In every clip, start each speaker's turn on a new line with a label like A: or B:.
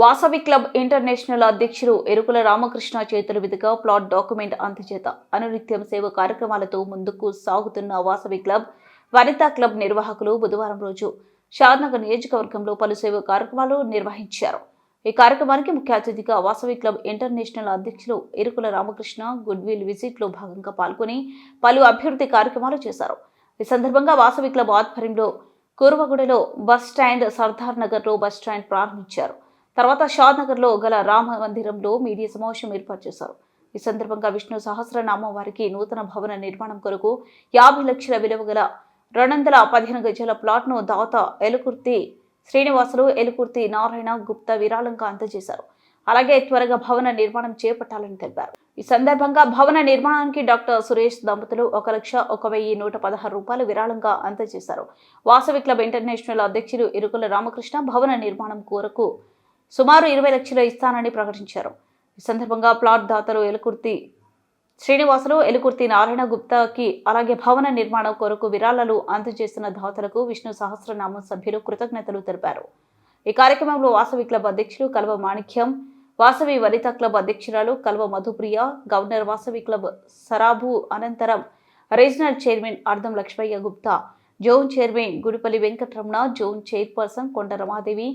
A: Vasavi club international అధ్యక్షుడు ఎరుకుల రామకృష్ణ చేతుల మీదుగా ప్లాట్ డాక్యుమెంట్ అందజేత అనునిత్యం సేవ కార్యక్రమాలతో ముందుకు సాగుతున్న వాసవి క్లబ్ వనితా క్లబ్ నిర్వాహకులు బుధవారం రోజు షాద్నగర్ నియోజకవర్గంలో పలు సేవ కార్యక్రమాలు నిర్వహించారు. ఈ కార్యక్రమానికి ముఖ్య అతిథిగా వాసవి క్లబ్ ఇంటర్నేషనల్ అధ్యక్షులు ఎరుకుల రామకృష్ణ గుడ్విల్ విజిట్లో భాగంగా పాల్గొని పలు అభివృద్ధి కార్యక్రమాలు చేశారు. ఈ సందర్భంగా వాసవి క్లబ్ ఆధ్వర్యంలో కూరవగూడలో బస్ స్టాండ్ సర్దార్ నగర్లో బస్ స్టాండ్ ప్రారంభించారు. తర్వాత షాద్ గల రామ మందిరంలో మీడియా సమావేశం ఏర్పాటు చేశారు. ఈ సందర్భంగా విష్ణు సహస్రనామం వారికి నూతన భవన నిర్మాణం కొరకు యాభై లక్షల విలువ గల రెండు వందల పదిహేను గజాల ప్లాట్ను దాత ఎలుకుర్తి శ్రీనివాసులు ఎలుకుర్తి నారాయణ గుప్తా విరాళంగా అందజేశారు. అలాగే త్వరగా భవన నిర్మాణం చేపట్టాలని తెలిపారు. ఈ సందర్భంగా భవన నిర్మాణానికి డాక్టర్ సురేష్ దంపతులు ఒక లక్ష ఒక వెయ్యి నూట పదహారు రూపాయలు విరాళంగా అందజేశారు. వాసవి క్లబ్ ఇంటర్నేషనల్ అధ్యక్షులు ఇరుకుల రామకృష్ణ భవన నిర్మాణం కోరకు సుమారు ఇరవై లక్షలు ఇస్తానని ప్రకటించారు. ఈ సందర్భంగా ప్లాట్ దాతలు ఎలుకుర్తి శ్రీనివాసులు ఎలుకుర్తి నారాయణ గుప్తాకి అలాగే భవన నిర్మాణం కొరకు విరాళాలు అందజేస్తున్న దాతలకు విష్ణు సహస్రనామ సభ్యులు కృతజ్ఞతలు తెలిపారు. ఈ కార్యక్రమంలో వాసవి క్లబ్ అధ్యక్షులు కల్వ మాణిక్యం వాసవి వనిత క్లబ్ అధ్యక్షురాలు కల్వ మధుప్రియ గవర్నర్ వాసవి క్లబ్ సరాబు అనంతరం regional chairman Ardham Lakshmaiah Gupta zone chairman Gudipalli Venkataramana zone chairperson Konda Ramadevi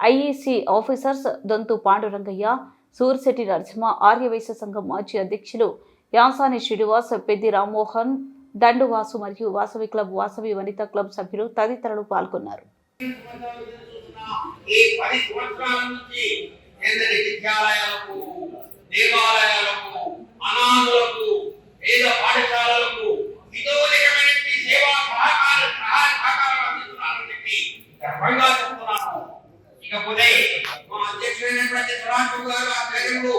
A: I E C officers Donthu Pandurangaiah Surshetti Narasimha Aryavysya సంఘం మాజీ అధ్యక్షులు యాసాని శ్రీనివాస్ పెద్ది రామ్మోహన్ దండువాసు మరియు వాసవి క్లబ్ వాసవి వనిత క్లబ్ సభ్యులు తదితరులు పాల్గొన్నారు.
B: ఈ పది సంవత్సరాల నుంచి కేంద్ర విద్యాలయాలకు దేవాలయాలకు అనాథులకు పేద పాఠశాలలకు విధోలికమైనటువంటి సేవా సహకార సహాయ సహకారాలు అందిస్తున్నారని చెప్పి గర్వంగా చెప్తున్నాను ఇకపోతే మా అధ్యక్షుడైనటువంటి సురాజు గారు ఆధ్వర్యంలో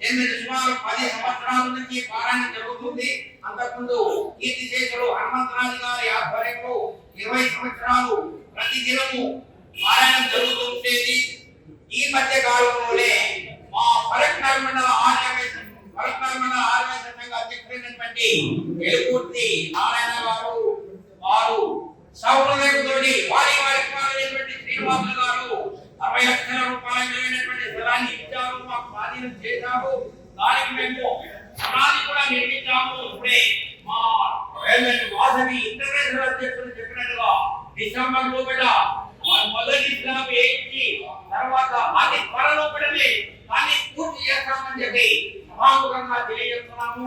B: ఎనిమిది సుమారు పది సంవత్సరాల నుంచి పారాయణ జరుగుతుంది అంతకుముందు కీర్తి శేషులు హనుమంతరాజు గారి ఆధ్వర్యంలో ఇరవై సంవత్సరాలు ప్రతి దినము పారాయణం జరుగుతూ ఉండేది ఈ మధ్య కాలంలోనే మా ఫరక్నగర్ మండల ఆర్యవేశ ఫరక్నగర్ మండల ఆర్యవేశ సంఘ అధ్యక్షుడైనటువంటి ఎలుకూర్తి నారాయణ గారు వారు సౌలభ్యంతోటి వారి వారి కుమారుడైనటువంటి శ్రీనివాసులు గారు అరవై లక్షల రూపాయల విలువైనటువంటి స్థలాన్ని ఇచ్చారు. మాకు స్వాధీనం చేశారు. దానికి మేము స్థలాన్ని కూడా నిర్మించాము. ఇప్పుడే మా వాసవి ఇంటర్నేషనల్ అధ్యక్షులు చెప్పినట్టుగా డిసెంబర్ లోపల మొదటి స్లాబ్ వేయించి తర్వాత అతి త్వరలోపలనే దాన్ని పూర్తి సభాముఖంగా తెలియజేస్తున్నాము.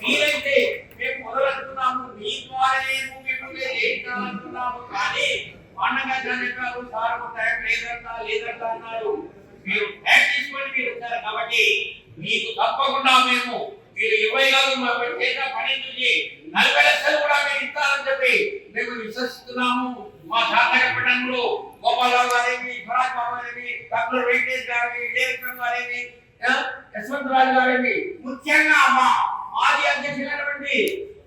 B: మీరైతే మేము మొదలెడుతున్నాము. మీ ద్వారానే మిమ్మల్ని చేయించాలనుకున్నాము కానీ పండగ గారు సార్ టైం లేదంట లేదంట అన్నారు. మీరు టైం తీసుకొని మీరు ఉంటారు కాబట్టి మీకు తప్పకుండా మేము మీరు ఇరవై కాదు మేము చేసిన పని నుంచి నలభై లక్షలు కూడా మీరు ఇస్తారని చెప్పి మేము విశ్వసిస్తున్నాము. మా శాతక పట్టణంలో గోపాలరావు గారేమి స్వరాజ్ బాబు గారేమి డాక్టర్ వెంకటేష్ గారేమి విజయలక్ష్మి గారేమి యశ్వంతరాజు గారేమి ముఖ్యంగా మా మాజీ అధ్యక్షులైనటువంటి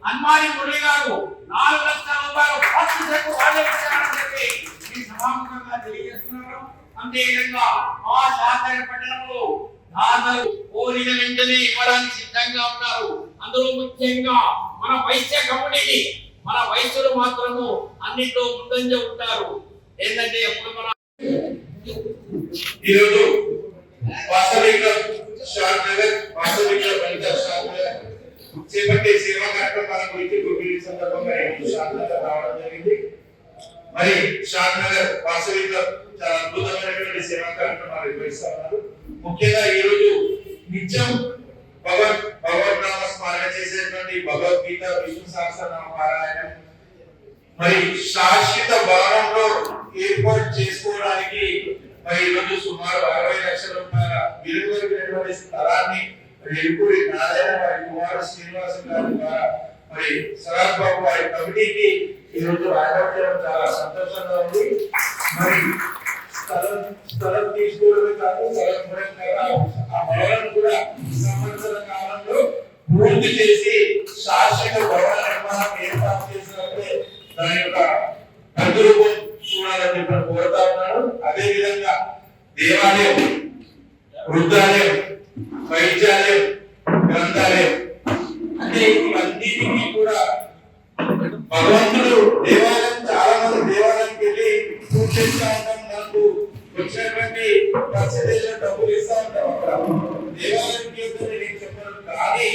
B: అన్మాని మురళి గారు నాలుగు లక్షల రూపాయలు ఫస్ట్ చెక్ వాళ్ళే ఇచ్చారని చెప్పి ఈ సభాముఖంగా తెలియజేస్తున్నారు. అంతేవిధంగా మా సహకార పట్టణంలో దాదాపు కోరిన వెంటనే ఇవ్వడానికి సిద్ధంగా ఉన్నారు. అందులో ముఖ్యంగా మన వైద్య కమ్యూనిటీ మన వైద్యులు మాత్రము అన్నిట్లో ముందంజ ఉంటారు. ఏంటంటే ఎప్పుడు మన
C: ఈరోజు షాద్ నగర్ వాస్తవిక వనిత షాద్ నగర్ చేపట్టే సేవా కార్యక్రమాల గురించి గుర్తు సందర్భంగా నేను షాద్ నగర్ రావడం జరిగింది మరి షాద్ నగర్ వాస్తవిక చాలా అద్భుతమైనటువంటి సేవా కార్యక్రమాలు నిర్వహిస్తా ఉన్నారు ముఖ్యంగా ఈ రోజు నిత్యం భగవత్ భగవద్ నామ స్మరణ చేసేటువంటి భగవద్గీత విష్ణు సహస్రనామ పారాయణం మరి శాశ్వత భవనంలో ఏర్పాటు చేసుకోవడానికి మరి ఈరోజు సుమారు అరవై లక్షల రూపాయల విలువైనటువంటి స్థలాన్ని మరి ఎరుపూరి నారాయణ వారి కుమారు శ్రీనివాసం గారి ద్వారా మరి శరత్ బాబు వారి కమిటీకి ఈరోజు రాయడం చాలా సంతోషంగా ఉంది. మరి స్థలం స్థలం తీసుకోవడమే కాదు స్థలం ఆ భవనం కూడా సంవత్సర కాలంలో పూర్తి చేసి శాశ్వత భవన నిర్మాణం ఏర్పాటు చేసినప్పుడే దాని యొక్క ప్రతిరూపం చూడాలని చెప్పి కోరుతా ఉన్నాను. అదే విధంగా దేవాలయం వృద్ధాలయం వైద్యాలయం గ్రంథాలయం. అంటే ఇవన్నిటికీ కూడా భగవంతుడు దేవాలయం చాలా మంది దేవాలయానికి వెళ్ళి పూజ ఉంటాం. నాకు వచ్చినటువంటి పర్సెంటేజ్ డబ్బులు ఇస్తా ఉంటాం అక్కడ. దేవాలయానికి నేను చెప్పాను కానీ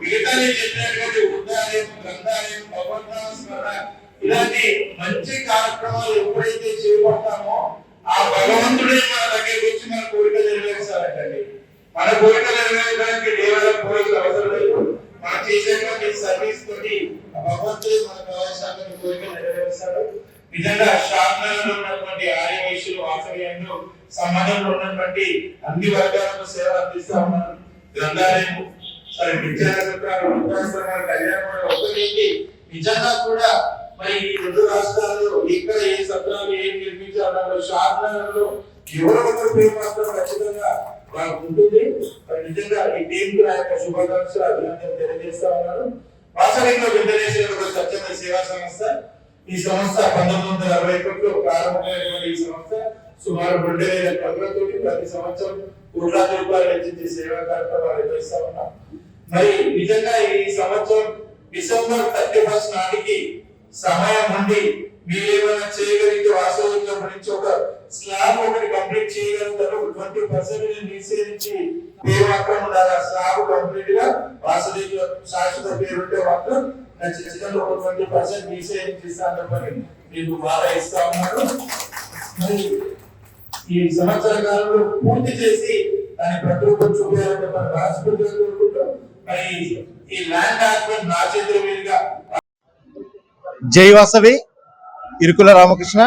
C: మిగతా నేను చెప్పినటువంటి వృద్ధాలయం గ్రంథాలయం భగవంతుల స్మరణ ఇలాంటి మంచి కార్యక్రమాలు ఎప్పుడైతే చేపడతామో ఆ భగవంతుడే మన దగ్గరికి వచ్చి మన కోరిక నెరవేరుస్తారంటండి మన కోరిక నెరవేరడానికి దేవాలయం పోవాల్సిన అవసరం లేదు. మనం చేసేటువంటి సర్వీస్ తోటి ఆ మన కావాల్సిన కోరిక నెరవేరుస్తాడు. నిజంగా శాసనంలో ఉన్నటువంటి ఆర్య వైశ్యులు వాసవ్యంలో సమాజంలో ఉన్నటువంటి అన్ని వర్గాలకు సేవ అందిస్తా ఉన్నారు. గ్రంథాలయం సరే విద్యాసత్రాలు వృద్ధాశ్రమాలు కళ్యాణం ఒకటి నిజంగా కూడా మరి ఈ రెండు రాష్ట్రాల్లో ఇక్కడ ఏ సత్రాలు ఏం నిర్మించాలో శాసనంలో ఎవరో ఒకరు పేరు మాత్రం ఖచ్చితంగా ఉంటుంది. నిజంగా ఈ టీం కు నా యొక్క శుభాకాంక్షలు అభినందనలు తెలియజేస్తా ఉన్నాను. వాసవిలో ఇంటర్నేషనల్ స్వచ్ఛంద సేవా సంస్థ. ఈ సంస్థ పంతొమ్మిది వందల అరవై ఒకటిలో ప్రారంభమైనటువంటి ఈ సంస్థ సుమారు రెండు వేల పనులతోటి ప్రతి సంవత్సరం కోట్లాది రూపాయలు వెచ్చించి సేవా కార్యక్రమాలు నిర్వహిస్తా ఉన్నాం. మరి నిజంగా ఈ సంవత్సరం డిసెంబర్ థర్టీ ఫస్ట్ నాటికి సమయం ఉండి మీరు ఏమైనా చేయగలిగితే వాస్తవంలో గురించి ఒక స్లాబ్ ఒకటి కంప్లీట్ చేయగలుగుతారు. ట్వంటీ పర్సెంట్ నిషేధించి పేరు మాత్రం ఉండాలి. ఆ స్లాబ్ కంప్లీట్గా వాసవిలో శాశ్వత పేరు ఉంటే మాత్రం ఖచ్చితంగా ఒక ట్వంటీ పర్సెంట్ నిషేధించి ఇస్తాను మీకు బాగా ఇస్తా ఉన్నారు మరి ఈ సంవత్సర కాలంలో పూర్తి చేసి దాని ప్రతిరూపం చూపించాలంటే మన రాష్ట్రపతి కోరుకుంటాం మరి ఈ ల్యాండ్ డాక్యుమెంట్ నా చేతుల మీదుగా
D: జై Vasavi Irukula Ramakrishna.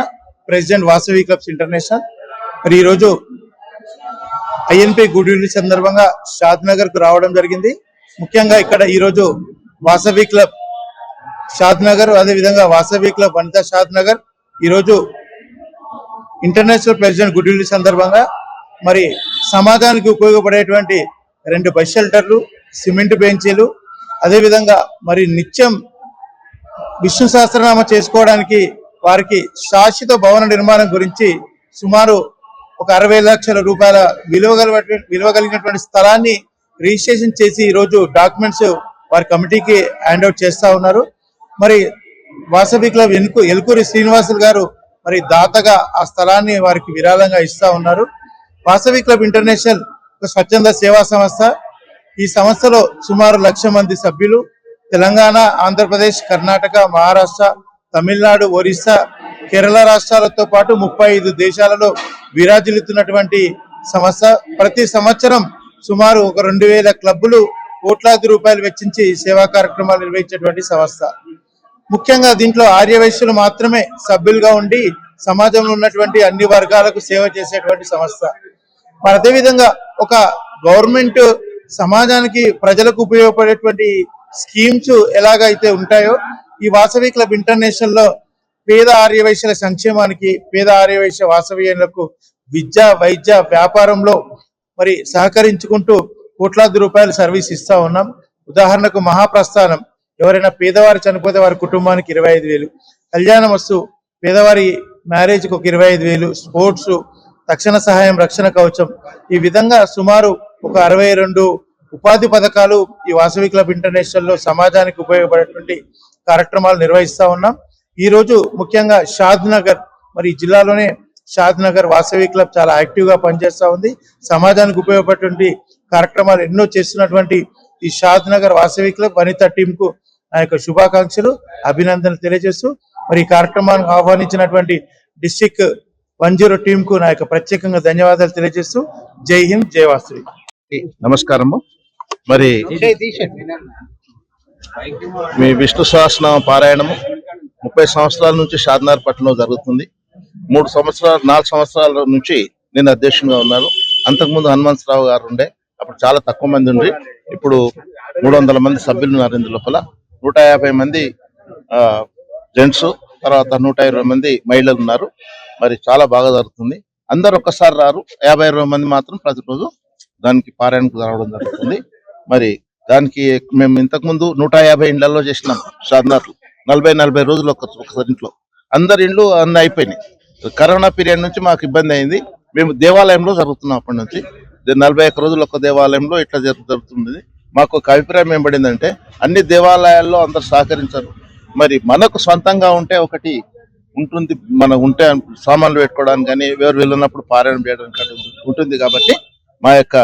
D: President Vasavi clubs international. మరి ఈరోజు ఐఎన్పి గుడ్ రిలీజ్ సందర్భంగా షాద్ నగర్కు రావడం జరిగింది. ముఖ్యంగా ఇక్కడ ఈరోజు వాసవి క్లబ్ షాద్ నగర్ అదే విధంగా వాసవి క్లబ్ వనితా షాద్ నగర్ ఈరోజు ఇంటర్నేషనల్ ప్రెసిడెంట్ గుడ్ రిలీజ్ సందర్భంగా మరి సమాజానికి ఉపయోగపడేటువంటి రెండు బస్ షెల్టర్లు సిమెంట్ బెంచీలు అదేవిధంగా మరి నిత్యం విష్ణు సహస్రనామ చేసుకోవడానికి వారికి శాశ్వత భవన నిర్మాణం గురించి సుమారు ఒక అరవై లక్షల రూపాయల విలువ విలువగలిగినటువంటి విలువ కలిగినటువంటి స్థలాన్ని రిజిస్ట్రేషన్ చేసి ఈరోజు రోజు డాక్యుమెంట్స్ వారి కమిటీకి హ్యాండ్ అవుట్ చేస్తా ఉన్నారు. మరి వాసవి క్లబ్ ఎనుకు ఎల్కూరి శ్రీనివాసులు గారు మరి దాతగా ఆ స్థలాన్ని వారికి విరాళంగా ఇస్తా ఉన్నారు. వాసవి క్లబ్ ఇంటర్నేషనల్ ఒక స్వచ్ఛంద సేవా సంస్థ. ఈ సంస్థలో సుమారు లక్ష మంది సభ్యులు. తెలంగాణ ఆంధ్రప్రదేశ్ కర్ణాటక మహారాష్ట్ర తమిళనాడు ఒరిస్సా కేరళ రాష్ట్రాలతో పాటు ముప్పై ఐదు దేశాలలో విరాజిల్లుతున్నటువంటి సంస్థ ప్రతి సంవత్సరం సుమారు ఒక రెండు వేల క్లబ్బులు కోట్లాది రూపాయలు వెచ్చించి సేవా కార్యక్రమాలు నిర్వహించేటువంటి సంస్థ ముఖ్యంగా దీంట్లో ఆర్యవైశ్యులు మాత్రమే సభ్యులుగా ఉండి సమాజంలో ఉన్నటువంటి అన్ని వర్గాలకు సేవ చేసేటువంటి సంస్థ మరి అదేవిధంగా ఒక గవర్నమెంట్ సమాజానికి ప్రజలకు ఉపయోగపడేటువంటి స్కీమ్స్ ఎలాగైతే ఉంటాయో ఈ వాసవి క్లబ్ ఇంటర్నేషనల్లో పేద ఆర్యవైశ్యుల సంక్షేమానికి పేద ఆర్యవైశ్య వాసవీయులకు విద్య వైద్య వ్యాపారంలో మరి సహకరించుకుంటూ కోట్లాది రూపాయలు సర్వీస్ ఇస్తా ఉన్నాం. ఉదాహరణకు మహాప్రస్థానం. ఎవరైనా పేదవారు చనిపోతే వారి కుటుంబానికి ఇరవై ఐదు వేలు. కళ్యాణం వస్తు పేదవారి మ్యారేజ్కి ఒక ఇరవై ఐదు వేలు. స్పోర్ట్స్ తక్షణ సహాయం రక్షణ కవచం. ఈ విధంగా సుమారు ఒక అరవై రెండు ఉపాధి పథకాలు ఈ వాసవి క్లబ్ ఇంటర్నేషనల్లో సమాజానికి ఉపయోగపడేటువంటి కార్యక్రమాలు నిర్వహిస్తా ఉన్నాం. ఈ రోజు ముఖ్యంగా షాద్ నగర్ మరి ఈ జిల్లాలోనే షాద్ నగర్ వాసవి క్లబ్ చాలా యాక్టివ్గా పనిచేస్తా ఉంది. సమాజానికి ఉపయోగపడేటువంటి కార్యక్రమాలు ఎన్నో చేస్తున్నటువంటి ఈ Shadnagar Vasavi club Vanitha team కు నా యొక్క శుభాకాంక్షలు అభినందనలు తెలియజేస్తూ మరి ఈ కార్యక్రమానికి ఆహ్వానించినటువంటి డిస్టిక్ వన్ జీరో టీం కు నా యొక్క ప్రత్యేకంగా ధన్యవాదాలు తెలియజేస్తూ జై హింద్ జై వాసవి.
E: నమస్కారము. మరి మీ విష్ణు సహస్రనామ పారాయణము ముప్పై సంవత్సరాల నుంచి షాద్నార్ పట్టణంలో జరుగుతుంది. మూడు సంవత్సరాలు నాలుగు సంవత్సరాల నుంచి నేను అధ్యక్షునిగా ఉన్నాను. అంతకుముందు హనుమంతరావు గారు ఉండే అప్పుడు చాలా తక్కువ మంది ఉండి. ఇప్పుడు మూడు వందల మంది సభ్యులు ఉన్నారు ఇందు లోపల. నూట యాభై మంది జెంట్స్ తర్వాత నూట ఇరవై మంది మహిళలు ఉన్నారు. మరి చాలా బాగా జరుగుతుంది. అందరు ఒక్కసారి రారు. యాభై ఇరవై మంది మాత్రం ప్రతిరోజు దానికి పారాయణకు రావడం జరుగుతుంది. మరి దానికి మేము ఇంతకు ముందు నూట యాభై ఇండ్లలో చేసినాం షాద్నాథ్ నలభై నలభై రోజులు ఒక ఒకసారి ఇంట్లో. అందరి ఇండ్లు అన్ని అయిపోయినాయి. కరోనా పీరియడ్ నుంచి మాకు ఇబ్బంది అయింది. మేము దేవాలయంలో జరుగుతున్నాం అప్పటి నుంచి. నలభై ఒక్క రోజులు ఒక దేవాలయంలో ఇట్లా జరుగుతుంది. మాకు ఒక అభిప్రాయం ఏం పడిందంటే అన్ని దేవాలయాల్లో అందరు సహకరించరు. మరి మనకు సొంతంగా ఉంటే ఒకటి ఉంటుంది. మన ఉంటే సామాన్లు పెట్టుకోవడానికి కానీ ఎవరు వెళ్ళినప్పుడు పారాయణ చేయడానికి ఉంటుంది కాబట్టి మా యొక్క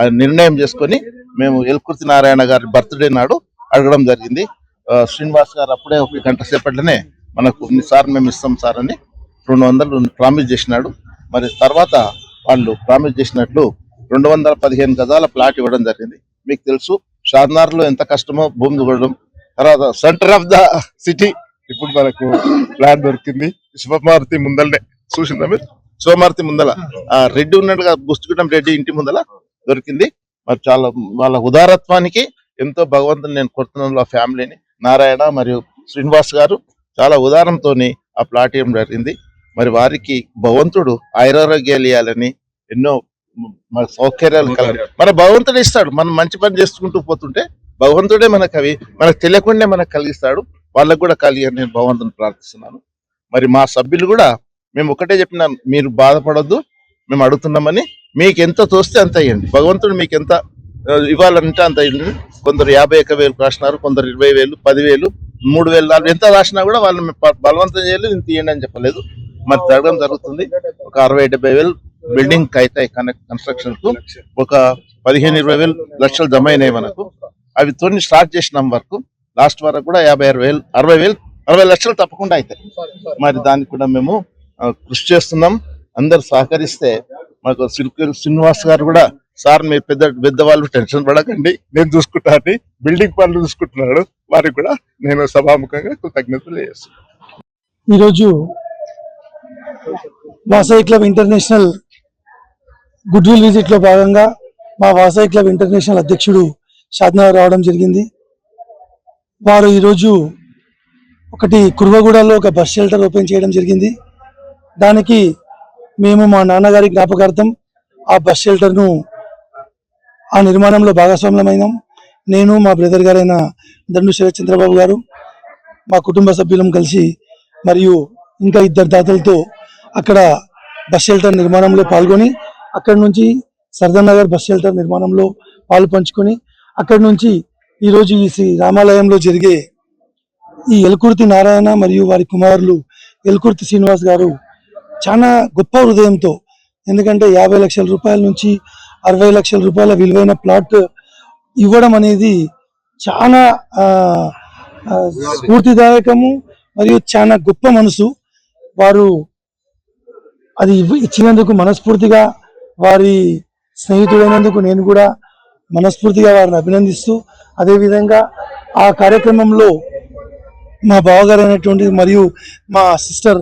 E: నిర్ణయం చేసుకొని మేము ఎల్కుర్తి నారాయణ గారి బర్త్డే నాడు అడగడం జరిగింది. ఆ, శ్రీనివాస్ గారు అప్పుడే ఒక గంట సేపట్లోనే మనకు సార్ మేము ఇస్తాం సార్ అని రెండు వందలు ప్రామిస్ చేసినాడు. మరి తర్వాత వాళ్ళు ప్రామిస్ చేసినట్లు రెండు వందల పదిహేను గజాల ప్లాట్ ఇవ్వడం జరిగింది. మీకు తెలుసు షాద్నార్లో ఎంత కష్టమో భూమి దుగడం తర్వాత సెంటర్ ఆఫ్ ద సిటీ ఇప్పుడు మనకు ప్లాట్ దొరికింది. శివమారుతి ముందలనే చూసిందా మీరు? శివమారుతి ముందల. ఆ రెడ్డి ఉన్నట్టుగా బుస్తుకుంటాం రెడ్డి ఇంటి ముందల. దొరికింది. మరి చాలా వాళ్ళ ఉదారత్వానికి ఎంతో భగవంతుని నేను కొడుతున్నాను ఆ ఫ్యామిలీని. నారాయణ మరియు శ్రీనివాస్ గారు చాలా ఉదారంతోని ఆ ప్లాట్ ఇవ్వడం జరిగింది. మరి వారికి భగవంతుడు ఆయురారోగ్యాలు ఇవ్వాలని ఎన్నో మన సౌకర్యాలు కల మన భగవంతుడు ఇస్తాడు. మనం మంచి పని చేసుకుంటూ పోతుంటే భగవంతుడే మనకు అవి మనకు తెలియకుండా మనకు కలిగిస్తాడు. వాళ్ళకు కూడా కలిగి నేను భగవంతుని ప్రార్థిస్తున్నాను. మరి మా సభ్యులు కూడా మేము ఒకటే చెప్పినాం మీరు బాధపడొద్దు మేము అడుగుతున్నామని మీకు ఎంత తోస్తే అంత ఇవ్వండి. భగవంతుడు మీకు ఎంత ఇవ్వాలంటే అంత ఇవ్వండి. కొందరు యాభై ఒక్క వేలు రాసినారు కొందరు ఇరవై వేలు పదివేలు మూడు వేలు నాలుగు ఎంత రాసినా కూడా వాళ్ళని బలవంతం చేయలేదు ఇంత ఇవ్వండి అని చెప్పలేదు. మరి జరగడం జరుగుతుంది. ఒక అరవై డెబ్బై వేలు బిల్డింగ్ అవుతాయి కన్స్ట్రక్షన్కు ఒక పదిహేను ఇరవై వేలు లక్షలు జమ అయినాయి మనకు. అవి తోని స్టార్ట్ చేసినాం వరకు లాస్ట్ వరకు కూడా యాభై అరవై వేలు అరవై వేలు అరవై లక్షలు తప్పకుండా అవుతాయి మరి దానికి కూడా మేము కృషి చేస్తున్నాం. అందరు సహకరిస్తే మాకు సిల్కల్ శ్రీనివాస్ గారు కూడా సార్ మీ పెద్ద పెద్దవాళ్ళు టెన్షన్ పడకండి. నేను చూసుకుంటా అని బిల్డింగ్ పనులు చూసుకుంటున్నాడు. వారికి కూడా నేను సభాముఖంగా కృతజ్ఞతలు చేస్తున్నాను
F: ఈరోజు Vasavi club international good will విజిట్లో భాగంగా మా వాసాయి క్లబ్ ఇంటర్నేషనల్ అధ్యక్షుడు షాద్నగర్ రావడం జరిగింది. వారు ఈరోజు ఒకటి కుర్వగూడలో ఒక బస్ షెల్టర్ ఓపెన్ చేయడం జరిగింది. దానికి మేము మా నాన్నగారి జ్ఞాపకార్థం ఆ బస్ షెల్టర్ను ఆ నిర్మాణంలో భాగస్వామ్యమైనాం నేను మా బ్రదర్ గారైన దండు శరత్చంద్రబాబు గారు మా కుటుంబ సభ్యులం కలిసి మరియు ఇంకా ఇద్దరు దాతలతో అక్కడ బస్ షెల్టర్ నిర్మాణంలో పాల్గొని అక్కడి నుంచి సర్దర్ నగర్ బస్ షెల్టర్ నిర్మాణంలో పాలు పంచుకొని అక్కడి నుంచి ఈరోజు ఈ శ్రీ రామాలయంలో జరిగే ఈ ఎలుకుర్తి నారాయణ మరియు వారి కుమారులు ఎలుకుర్తి శ్రీనివాస్ గారు చాలా గొప్ప హృదయంతో. ఎందుకంటే యాభై లక్షల రూపాయల నుంచి అరవై లక్షల రూపాయల విలువైన ప్లాట్ ఇవ్వడం అనేది చాలా స్ఫూర్తిదాయకము మరియు చాలా గొప్ప మనసు. వారు అది ఇచ్చినందుకు మనస్ఫూర్తిగా వారి స్నేహితుడైనందుకు నేను కూడా మనస్ఫూర్తిగా వారిని అభినందిస్తూ అదేవిధంగా ఆ కార్యక్రమంలో మా బావగారు అయినటువంటి మరియు మా సిస్టర్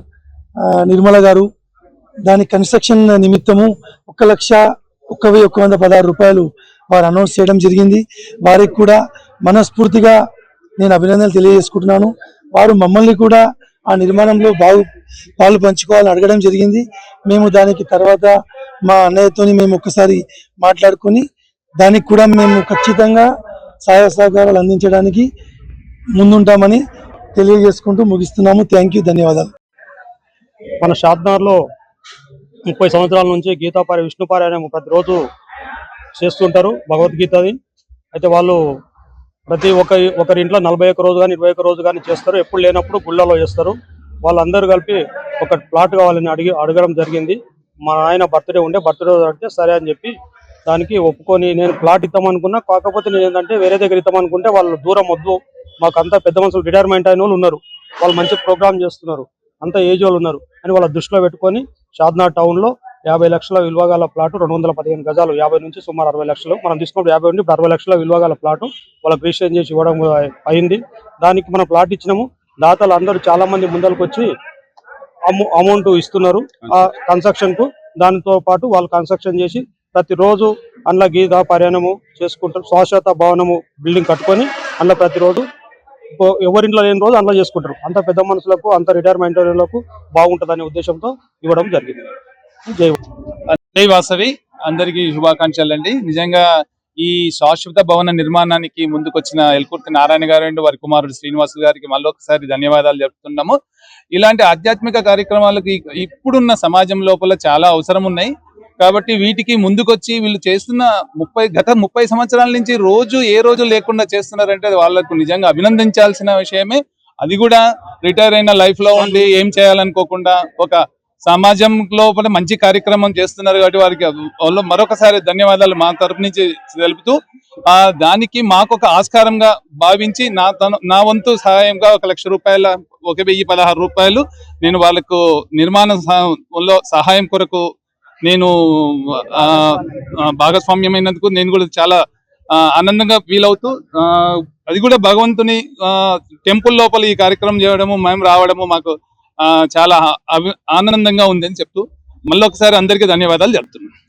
F: నిర్మల గారు దాని కన్స్ట్రక్షన్ నిమిత్తము ఒక లక్ష ఒక్క వెయ్యి ఒక్క వంద పదహారు రూపాయలు వారు అనౌన్స్ చేయడం జరిగింది. వారికి కూడా మనస్ఫూర్తిగా నేను అభినందనలు తెలియజేసుకుంటున్నాను. వారు మమ్మల్ని కూడా ఆ నిర్మాణంలో బాగు పాలు పంచుకోవాలని అడగడం జరిగింది. మేము దానికి తర్వాత మా అన్నయ్యతోని మేము ఒక్కసారి మాట్లాడుకొని దానికి కూడా మేము ఖచ్చితంగా సహాయ సహకారాలు అందించడానికి ముందుంటామని తెలియజేసుకుంటూ ముగిస్తున్నాము. Thank you. ధన్యవాదాలు.
G: మన షాద్నార్లో ముప్పై సంవత్సరాల నుంచి గీతాపారాయణ విష్ణుపారాయణం ప్రతిరోజు చేస్తుంటారు భగవద్గీతది అయితే వాళ్ళు ప్రతి ఒక్క ఒకరి ఇంట్లో నలభై ఒక్క రోజు కానీ ఇరవై ఒక్క రోజు కానీ చేస్తారు. ఎప్పుడు లేనప్పుడు గుళ్ళలో చేస్తారు. వాళ్ళందరూ కలిపి ఒక ప్లాట్ కావాలని అడిగి అడగడం జరిగింది. మా ఆయన బర్త్డే ఉండే బర్త్డే అంటే సరే అని చెప్పి దానికి ఒప్పుకొని నేను ప్లాట్ ఇద్దామనుకున్నా కాకపోతే నేను ఏంటంటే వేరే దగ్గర ఇద్దామనుకుంటే వాళ్ళు దూరం వద్దు. మాకు పెద్ద మనుషులు రిటైర్మెంట్ అయిన వాళ్ళు ఉన్నారు. వాళ్ళు మంచి ప్రోగ్రామ్ చేస్తున్నారు. అంత ఏజ్ వాళ్ళు ఉన్నారు. అని వాళ్ళ దృష్టిలో పెట్టుకొని షాద్నా టౌన్లో యాభై లక్షల విలువ గల ప్లాట్ రెండు వందల పదిహేను గజాలు యాభై నుంచి సుమారు అరవై లక్షలు. మనం తీసుకున్నప్పుడు యాభై నుండి ఇప్పుడు అరవై లక్షల విలువగల ప్లాట్ వాళ్ళకి రిజిస్ట్రేషన్ చేసి ఇవ్వడం అయింది. దానికి మనం ప్లాట్ ఇచ్చినాము. దాతలు అందరూ చాలా మంది ముందరకు వచ్చి అమౌంట్ ఇస్తున్నారు ఆ కన్స్ట్రక్షన్కు. దానితో పాటు వాళ్ళు కన్స్ట్రక్షన్ చేసి ప్రతిరోజు అందులో గీత పర్యాణము చేసుకుంటారు. శాశ్వత భవనము బిల్డింగ్ కట్టుకొని అందులో ప్రతిరోజు ఎవరింట్లో లేని రోజు అందులో చేసుకుంటారు. అంత పెద్ద మనుషులకు అంత రిటైర్మెంట్ వాళ్ళకు బాగుంటుందనే ఉద్దేశంతో ఇవ్వడం జరిగింది. జై
H: జై వాసవి. అందరికీ శుభాకాంక్షలు అండి. నిజంగా ఈ శాశ్వత భవన నిర్మాణానికి ముందుకొచ్చిన ఎల్కుర్తి నారాయణ గారు అండ్ వారి కుమారుడు శ్రీనివాసులు గారికి మళ్ళొకసారి ధన్యవాదాలు చెప్తున్నాము ఇలాంటి ఆధ్యాత్మిక కార్యక్రమాలకు ఇప్పుడున్న సమాజం లోపల చాలా అవసరం ఉన్నాయి కాబట్టి వీటికి ముందుకొచ్చి వీళ్ళు చేస్తున్న ముప్పై గత ముప్పై సంవత్సరాల నుంచి రోజు ఏ రోజు లేకుండా చేస్తున్నారంటే అది వాళ్ళకు నిజంగా అభినందించాల్సిన విషయమే. అది కూడా రిటైర్ అయిన లైఫ్లో ఉండి ఏం చేయాలనుకోకుండా ఒక సమాజం లోపల మంచి కార్యక్రమం చేస్తున్నారు కాబట్టి వారికి వాళ్ళు మరొకసారి ధన్యవాదాలు మా తరపు నుంచి తెలుపుతూ ఆ దానికి మాకు ఒక ఆస్కారంగా భావించి నా తను నా వంతు సహాయంగా ఒక లక్ష రూపాయల ఒక వెయ్యి పదహారు రూపాయలు నేను వాళ్ళకు నిర్మాణ సహాయం కొరకు నేను ఆ, భాగస్వామ్యమైనందుకు నేను కూడా చాలా ఆ, ఆనందంగా ఫీల్ అవుతూ ఆ, అది కూడా భగవంతుని టెంపుల్ లోపల ఈ కార్యక్రమం చేయడము మేము రావడము మాకు ఆ, చాలా ఆనందంగా ఉంది అని చెప్తూ మళ్ళీ ఒకసారి అందరికీ ధన్యవాదాలు చెప్తున్నాను.